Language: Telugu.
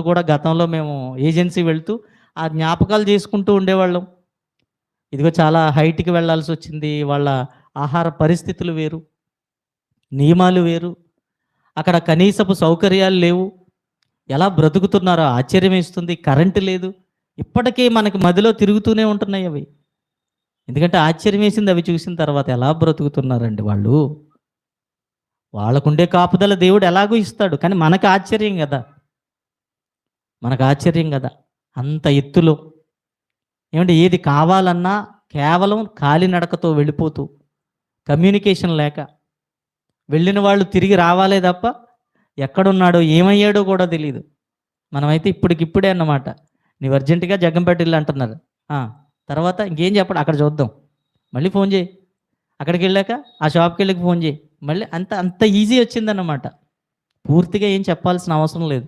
అప్పుడు కూడా గతంలో మేము ఏజెన్సీ వెళ్తూ ఆ జ్ఞాపకాలు చేసుకుంటూ ఉండేవాళ్ళం. ఇదిగో చాలా హైట్కి వెళ్ళాల్సి వచ్చింది వాళ్ళ ఆహార పరిస్థితులు వేరు నియమాలు వేరు అక్కడ కనీసపు సౌకర్యాలు లేవు. ఎలా బ్రతుకుతున్నారో ఆశ్చర్యం వేస్తుంది కరెంటు లేదు. ఇప్పటికీ మనకి మదిలో తిరుగుతూనే ఉంటున్నాయి అవి. ఎందుకంటే ఆశ్చర్యం వేసింది అవి చూసిన తర్వాత ఎలా బ్రతుకుతున్నారండి వాళ్ళు? వాళ్ళకుండే కాపుదల దేవుడు ఎలాగో ఇస్తాడు కానీ మనకు ఆశ్చర్యం కదా. మనకు ఆశ్చర్యం కదా. అంత ఎత్తులో. ఏమంటే ఏది కావాలన్నా కేవలం కాలినడకతో వెళ్ళిపోతూ కమ్యూనికేషన్ లేక. వెళ్ళిన వాళ్ళు తిరిగి రావాలే తప్ప ఎక్కడున్నాడో ఏమయ్యాడో కూడా తెలియదు మనమైతే ఇప్పటికిప్పుడే అన్నమాట. నీవు అర్జెంటుగా జగ్గంపేట ఇల్లు అంటున్నారు తర్వాత ఇంకేం చెప్పడు అక్కడ చూద్దాం. మళ్ళీ ఫోన్ చేయి. అక్కడికి వెళ్ళాక ఆ షాప్కి వెళ్ళి ఫోన్ చేయి. మళ్ళీ అంత అంత ఈజీ వచ్చిందన్నమాట. పూర్తిగా ఏం చెప్పాల్సిన అవసరం లేదు.